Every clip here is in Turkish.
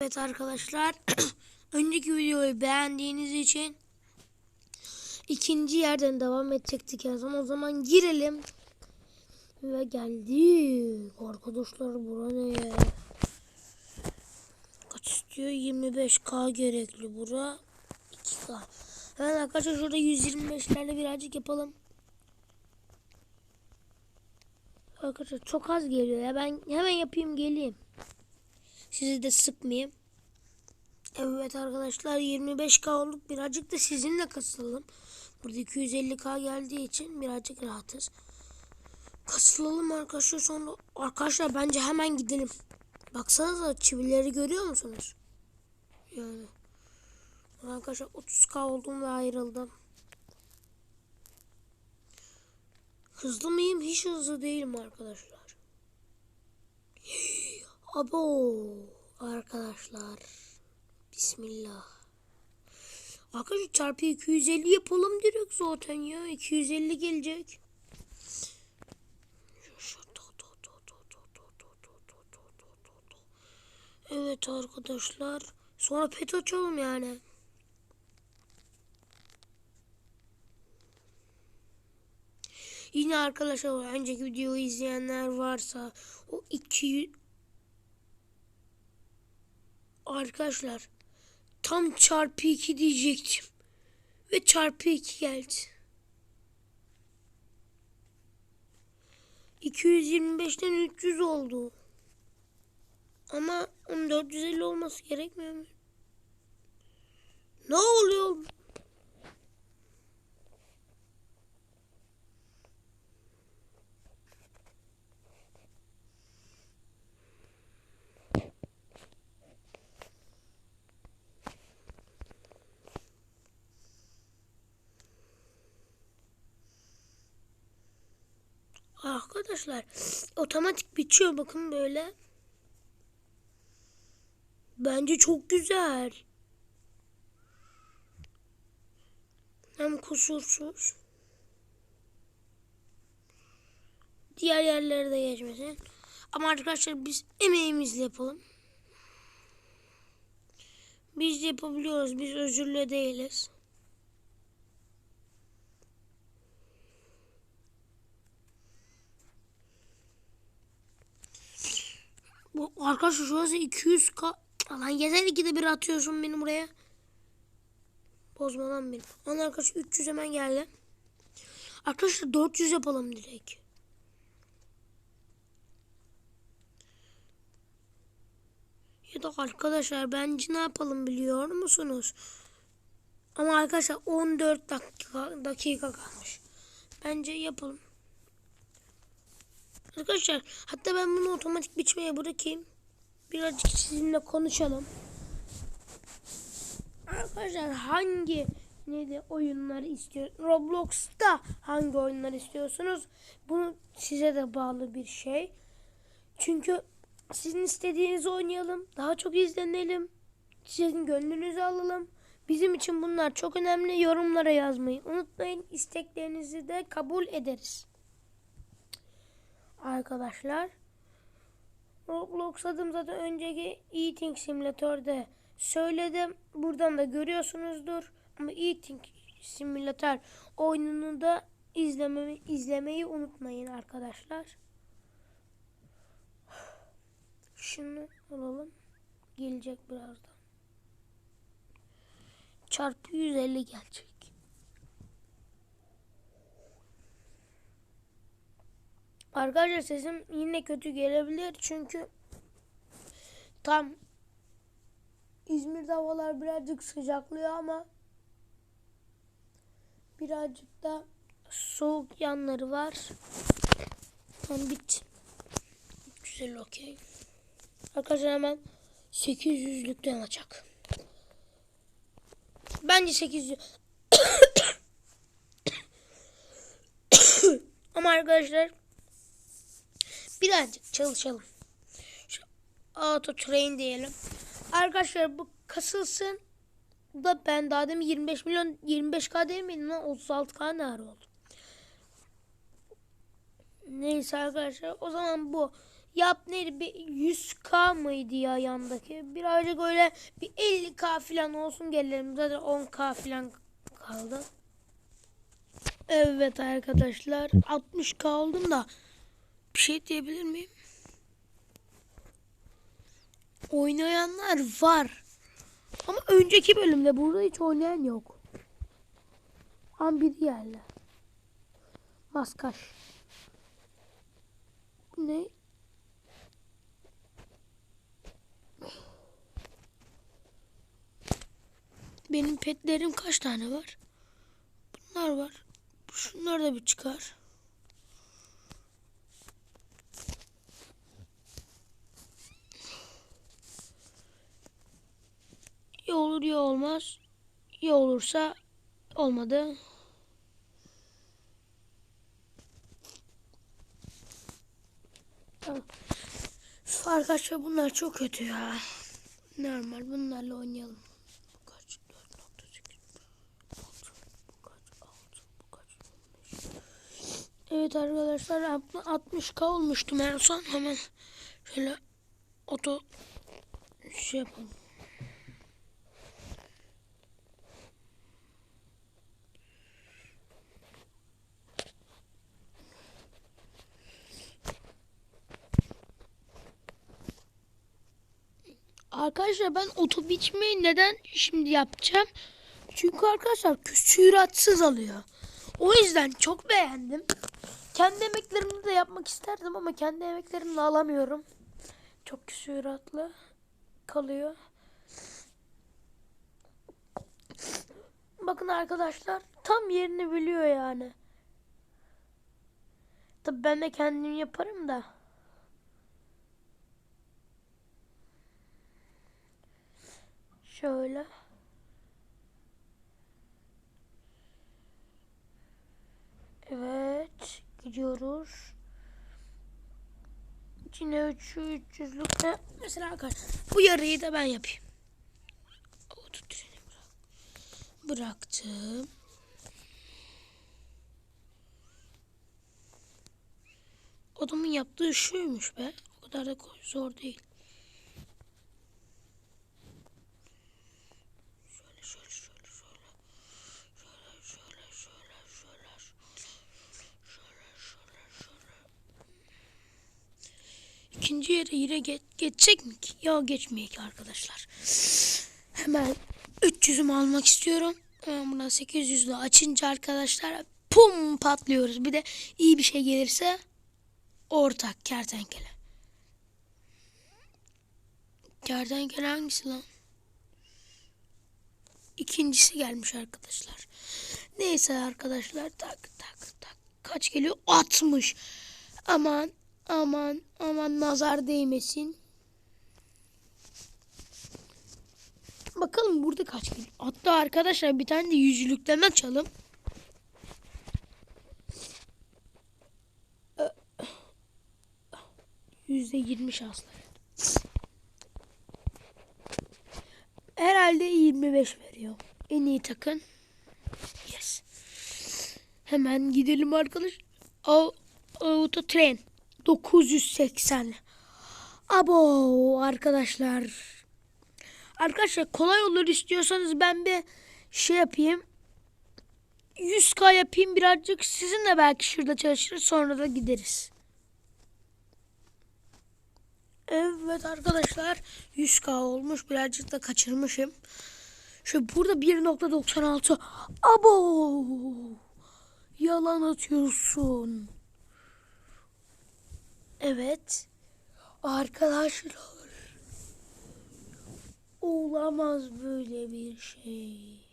Evet arkadaşlar önceki videoyu beğendiğiniz için ikinci yerden devam edecektik en son o zaman girelim ve geldik. Arkadaşlar bura ne ya? Kaç istiyor? 25k gerekli bura. 2k hemen arkadaşlar şurada 125'lerle birazcık yapalım. Arkadaşlar çok az geliyor ya. Ben hemen yapayım geleyim sizi de sıkmayayım. Evet arkadaşlar 25k olduk. Birazcık da sizinle kasılalım. Burada 250k geldiği için birazcık rahatız. Kasılalım arkadaşlar sonra. Arkadaşlar bence hemen gidelim. Baksanıza çivileri görüyor musunuz? Yani. Arkadaşlar 30k oldum ve ayrıldım. Hızlı mıyım? Hiç hızlı değilim arkadaşlar. Abo arkadaşlar. Bismillah. Arkadaşlar çarpı 250 yapalım direkt zaten ya. 250 gelecek. Evet arkadaşlar. Sonra pet açalım yani. Yine arkadaşlar önceki videoyu izleyenler varsa o 200 Arkadaşlar tam çarpı 2 diyecektim. Ve çarpı 2 geldi. 225'ten 300 oldu. Ama 1450 olması gerekmiyor mu? Ne oluyor? Arkadaşlar otomatik biçiyor bakın böyle. Bence çok güzel. Hem kusursuz. Diğer yerlere de geçmesin. Ama arkadaşlar biz emeğimizle yapalım. Biz yapabiliyoruz. Biz özürlü değiliz. Bu arkadaşlar şurası 200 k. Lan yeter ikide bir atıyorsun beni buraya. Bozma lan beni. Lan arkadaşlar 300 hemen geldi. Arkadaşlar 400 yapalım direkt. Ya da arkadaşlar bence ne yapalım biliyor musunuz? Ama arkadaşlar 14 dakika, dakika kalmış. Bence yapalım. Arkadaşlar hatta ben bunu otomatik biçmeye bırakayım. Birazcık sizinle konuşalım. Arkadaşlar hangi neydi oyunları istiyor? Roblox'ta hangi oyunlar istiyorsunuz? Bunu size de bağlı bir şey. Çünkü sizin istediğinizi oynayalım. Daha çok izlenelim. Sizin gönlünüzü alalım. Bizim için bunlar çok önemli. Yorumlara yazmayı unutmayın. İsteklerinizi de kabul ederiz arkadaşlar. Roblox adım zaten önceki Eating Simulator'da söyledim. Buradan da görüyorsunuzdur. Ama Eating Simulator oyununu da izlemeyi, izlemeyi unutmayın arkadaşlar. Şunu alalım. Gelecek birazdan. Çarpı 150 gelecek. Arkadaşlar sesim yine kötü gelebilir çünkü tam İzmir'de havalar birazcık sıcaklıyor ama birazcık da soğuk yanları var. Tam bit. Güzel okey. Arkadaşlar hemen 800'lükten açacak. Bence 800. ama arkadaşlar birazcık çalışalım. Şu auto train diyelim. Arkadaşlar bu kasılsın. Da ben daha demin 25 milyon 25k değil miydim lan 36k ne ara oldu. Neyse arkadaşlar o zaman bu yap neydi bir 100k mıydı ya yandaki? Birazcık öyle bir 50k falan olsun gelelim. Zaten 10k falan kaldı. Evet arkadaşlar 60k oldum da bir şey diyebilir miyim? Oynayanlar var. Ama önceki bölümde burada hiç oynayan yok. An bir yerle. Maskaş. Ne? Benim petlerim kaç tane var? Bunlar var. Şunlar da bir çıkar. Ya olur ya olmaz. Ya olursa olmadı. Tamam. Arkadaşlar bunlar çok kötü ya. Normal bunlarla oynayalım. Bu kaç? 4.8 Altı, bu kaç? Altı, bu kaç? 15. Evet arkadaşlar 60k olmuştum en son. Hemen şöyle oto şey yapalım. Arkadaşlar ben oto biçmeyi neden şimdi yapacağım? Çünkü arkadaşlar küsüratsız alıyor. O yüzden çok beğendim. Kendi emeklerimle de yapmak isterdim ama kendi emeklerimle alamıyorum. Çok küsüratlı kalıyor. Bakın arkadaşlar tam yerini biliyor yani. Tabii ben de kendim yaparım da. Şöyle. Evet. Gidiyoruz. Yine 3 300'lükte mesela arkadaşlar bu yarıyı da ben yapayım. Bıraktım. Adamın yaptığı şuymuş be. O kadar da zor değil. Şöyle şöyle şöyle şöyle. Şöyle şöyle şöyle şöyle. Şöyle şöyle şöyle. İkinci yere yine geç, geçecek mi ki? Ya geçmeyecek arkadaşlar. Hemen 300'ümü almak istiyorum. Hemen buradan 800'lü açınca arkadaşlar pum patlıyoruz. Bir de iyi bir şey gelirse ortak kertenkele. Kertenkele hangisi lan? İkincisi gelmiş arkadaşlar. Neyse arkadaşlar tak tak tak. Kaç geliyor? 60. Aman aman aman nazar değmesin. Bakalım burada kaç geliyor. Hatta arkadaşlar bir tane de yüzlükten açalım. Yüzde yirmi şanslı. Herhalde 25 veriyor. En iyi takın. Yes. Hemen gidelim arkadaş. Au- Auto tren. 980. Abo arkadaşlar. Arkadaşlar kolay olur istiyorsanız ben bir şey yapayım. 100k yapayım birazcık. Sizinle belki şurada çalışırız sonra da gideriz. Evet arkadaşlar 100k olmuş birazcık da kaçırmışım. Şu burada 1.96 Abo Yalan atıyorsun Evet Arkadaşlar Olamaz böyle bir şey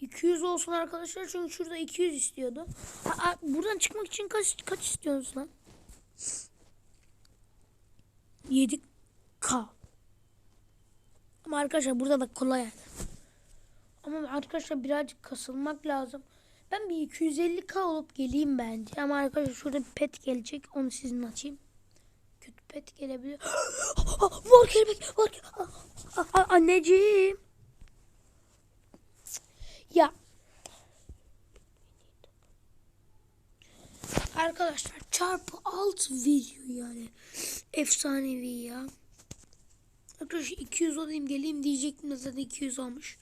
200 olsun arkadaşlar çünkü şurada 200 istiyordu. Aa, buradan çıkmak için kaç kaç istiyorsunuz lan? 7K. Ama arkadaşlar burada da kolay. Ama arkadaşlar birazcık kasılmak lazım. Ben bir 250K olup geleyim bence. Ama arkadaşlar şurada bir pet gelecek. Onu sizin açayım. Kötü pet gelebilir. var kelebek. Var. Anneciğim. Ya. Arkadaşlar çarpı 6 veriyor yani. Efsanevi ya. Arkadaşlar 200 olayım geleyim diyecektim de zaten 200 olmuş.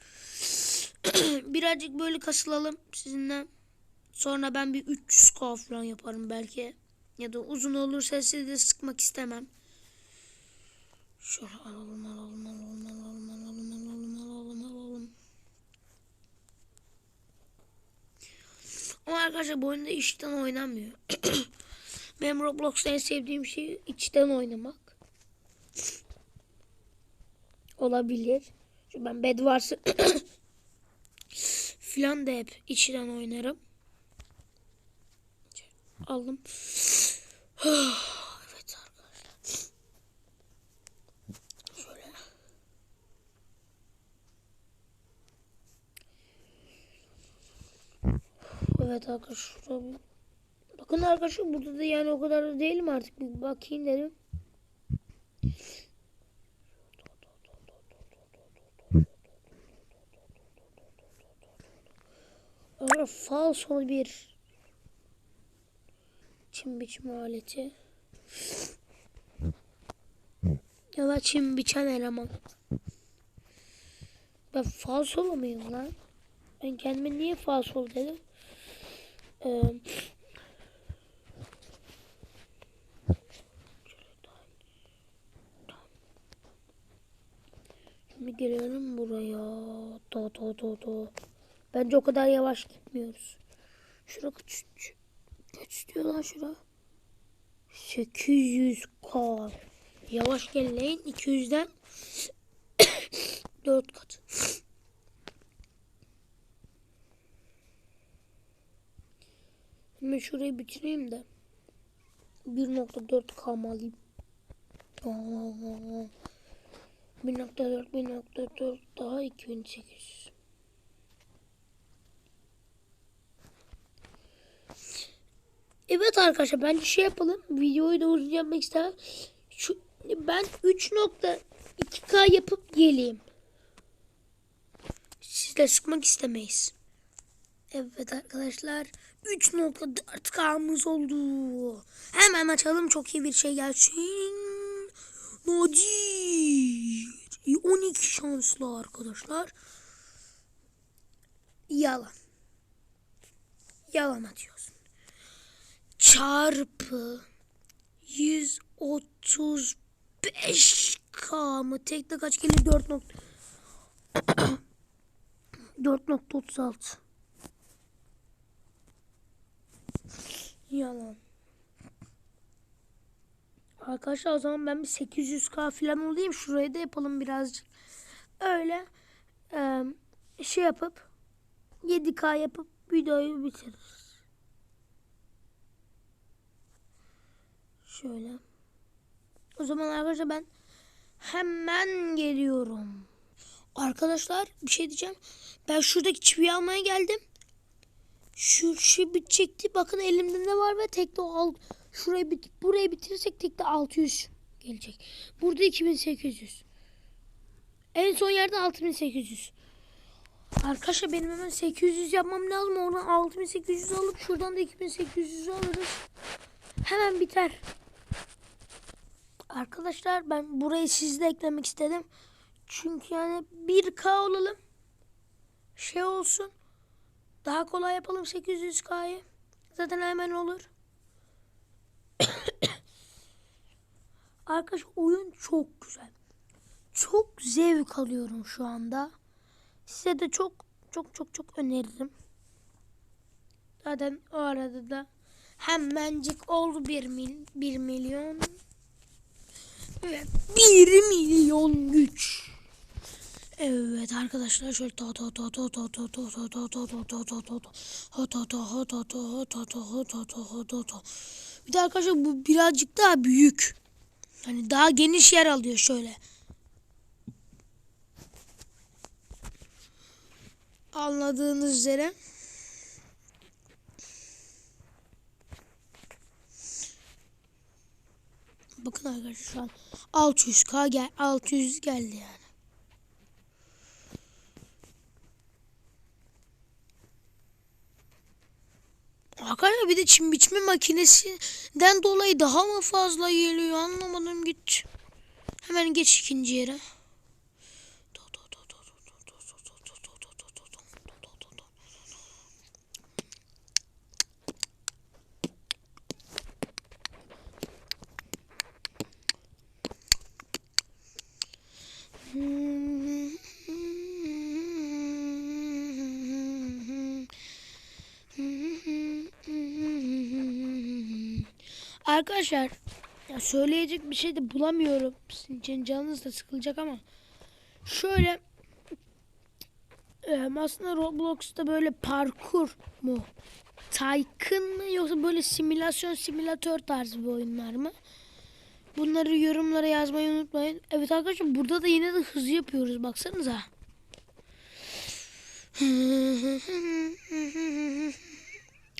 Birazcık böyle kasılalım sizinle. Sonra ben bir 300 k falan yaparım belki. Ya da uzun olursa sizi de sıkmak istemem. Şöyle alalım alalım alalım alalım alalım alalım alalım alalım. Ama arkadaşlar bu oyunda içten oynanmıyor. Benim Roblox'ta en sevdiğim şey içten oynamak. Olabilir. Çünkü ben bed filan da hep içten oynarım. Aldım. evet arkadaşlar. Şöyle. Evet arkadaşlar. Bakın arkadaşlar burada da yani o kadar da değilim artık. Bir bakayım dedim. Sonra falso bir çim biçme aleti. Ya da çim biçen eleman. Ben falsolu muyum lan? Ben kendime niye falsol dedim? Ee, Şimdi gelelim buraya. Do do do do. Bence o kadar yavaş gitmiyoruz. Şura kaç, kaç diyor lan şura? 800k. Yavaş geleyin 200'den 4 kat. Hemen şurayı bitireyim de 1.4k mı alayım? Aa, 1.4 1.4 daha 2800. Evet arkadaşlar bence şey yapalım. Videoyu da uzun yapmak ister. Şu, ben 3.2K yapıp geleyim. Siz de sıkmak istemeyiz. Evet arkadaşlar 3.4K'mız oldu. Hemen açalım çok iyi bir şey gelsin. Nadir. 12 şanslı arkadaşlar. Yalan. Yalan atıyorsun. Çarpı 135K mı? Tekte kaç gelir? 4 nokta. 4.36 Yalan. Arkadaşlar o zaman ben bir 800k falan olayım. Şurayı da yapalım birazcık. Öyle e, şey yapıp 7k yapıp videoyu bitiririz. Şöyle. O zaman arkadaşlar ben hemen geliyorum. Arkadaşlar bir şey diyeceğim. Ben şuradaki çiviyi almaya geldim. Şu şey bitecekti. Bakın elimde ne var ve tekte o alt şurayı bit burayı bitirirsek tekte 600 gelecek. Burada 2800. En son yerde 6800. Arkadaşlar benim hemen 800 yapmam lazım. Oradan 6800 alıp şuradan da 2800 alırız. Hemen biter. Arkadaşlar ben burayı sizle eklemek istedim. Çünkü yani 1K olalım. Şey olsun. Daha kolay yapalım 800K'yı. Zaten hemen olur. Arkadaş oyun çok güzel. Çok zevk alıyorum şu anda. Size de çok çok çok çok öneririm. Zaten o arada da hemencik oldu 1 mil, 1 milyon ve 1 milyon güç. Evet arkadaşlar şöyle ta ta ta ta ta ta ta ta ta ha ta ta ha ta ta ha ta ta ha ta ta ha ta ta. Bir de arkadaşlar bu birazcık daha büyük. Hani daha geniş yer alıyor şöyle. Anladığınız üzere. Bakın arkadaşlar şu an 600k gel 600 geldi yani. Arkadaşlar bir de çim biçme makinesinden dolayı daha mı fazla geliyor anlamadım git. Hemen geç ikinci yere. Arkadaşlar ya söyleyecek bir şey de bulamıyorum. Sizin için canınız da sıkılacak ama şöyle e, aslında Roblox'ta böyle parkur mu? Tycoon mı yoksa böyle simülasyon simülatör tarzı bir oyunlar mı? Bunları yorumlara yazmayı unutmayın. Evet arkadaşlar burada da yine de hızlı yapıyoruz baksanıza.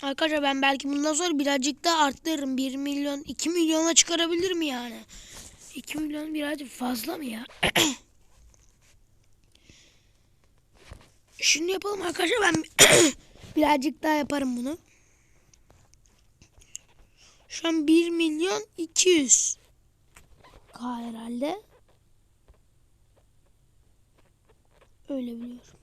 Arkadaşlar ben belki bundan sonra birazcık daha arttırırım. 1 milyon, 2 milyona çıkarabilirim yani. 2 milyon birazcık fazla mı ya? Şunu yapalım arkadaşlar ben birazcık daha yaparım bunu. Şu an 1 milyon 200 K herhalde. Öyle biliyorum.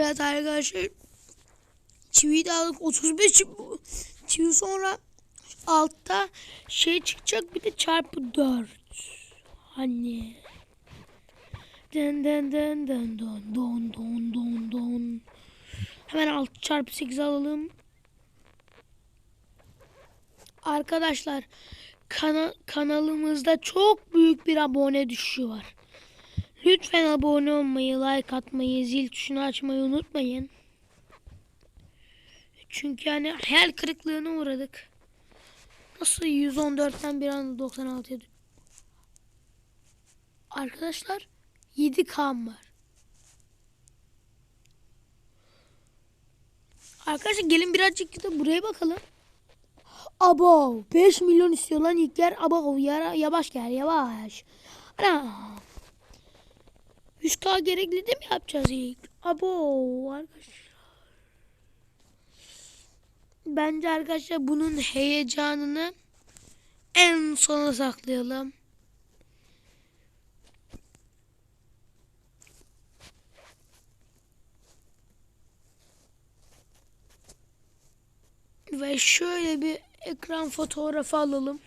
Evet arkadaşlar. Çiviyi de aldık. 35 çivi, sonra altta şey çıkacak bir de çarpı 4. Hani. Den den den den don don don don don. Hemen 6 çarpı 8 alalım. Arkadaşlar kana kanalımızda çok büyük bir abone düşüşü var. Lütfen abone olmayı, like atmayı, zil tuşunu açmayı unutmayın. Çünkü yani hayal kırıklığına uğradık. Nasıl 114'ten bir anda 96'ya dö- Arkadaşlar 7 kan var. Arkadaşlar gelin birazcık da buraya bakalım. Abo 5 milyon istiyor lan ilk yer. Abo yara, yavaş gel yavaş. Ana. 100k gerekli de mi yapacağız ilk? Abo arkadaşlar. Bence arkadaşlar bunun heyecanını en sona saklayalım. Ve şöyle bir ekran fotoğrafı alalım.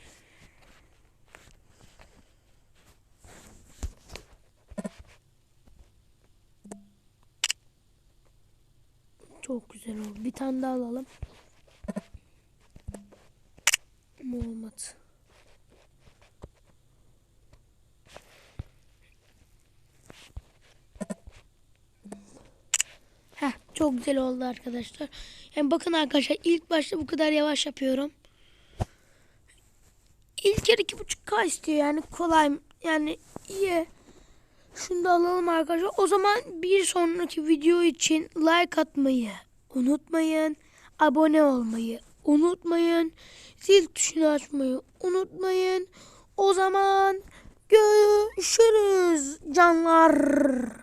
Çok güzel oldu. Bir tane daha alalım. Olmadı. Heh, çok güzel oldu arkadaşlar. Yani bakın arkadaşlar ilk başta bu kadar yavaş yapıyorum. İlk yer iki buçuk K istiyor yani kolay yani iyi. Şunu da alalım arkadaşlar. O zaman bir sonraki video için like atmayı unutmayın. Abone olmayı unutmayın. Zil tuşunu açmayı unutmayın. O zaman görüşürüz canlar.